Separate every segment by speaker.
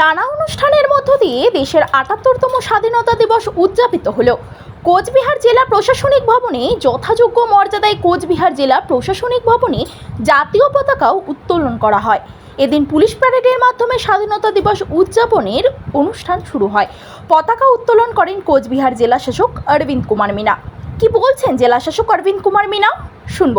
Speaker 1: নানা অনুষ্ঠানের মধ্য দিয়ে দেশের আটাত্তরতম স্বাধীনতা দিবস উদযাপিত হলো। কোচবিহার জেলা প্রশাসনিক ভবনে যথাযোগ্য মর্যাদায় কোচবিহার জেলা প্রশাসনিক ভবনে জাতীয় পতাকাও উত্তোলন করা হয়। এদিন পুলিশ প্যারেডের মাধ্যমে স্বাধীনতা দিবস উদযাপনের অনুষ্ঠান শুরু হয়। পতাকা উত্তোলন করেন কোচবিহার জেলা শাসক অরবিন্দ কুমার মিনা। কি বলছেন জেলা শাসক অরবিন্দ কুমার মিনা? শুনব।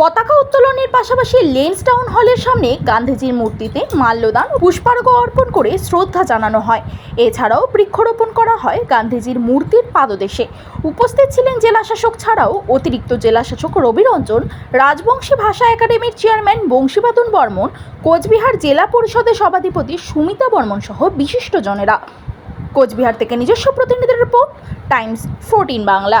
Speaker 1: পতাকা উত্তোলনের পাশাপাশি লেন্স টাউন হলের সামনে গান্ধীজির মূর্তিতে মাল্যদান পুষ্পার্ঘ অর্পণ করে শ্রদ্ধা জানানো হয়। এছাড়াও বৃক্ষরোপণ করা হয় গান্ধীজির মূর্তির পাদদেশে। উপস্থিত ছিলেন জেলাশাসক ছাড়াও অতিরিক্ত জেলাশাসক রবি রঞ্জন, রাজবংশী ভাষা একাডেমির চেয়ারম্যান বংশীবাদন বর্মন, কোচবিহার জেলা পরিষদের সভাধিপতি সুমিতা বর্মন সহ বিশিষ্টজনেরা। কোচবিহার থেকে নিজস্ব প্রতিনিধির রিপোর্ট, টাইমস ফোরটিন বাংলা।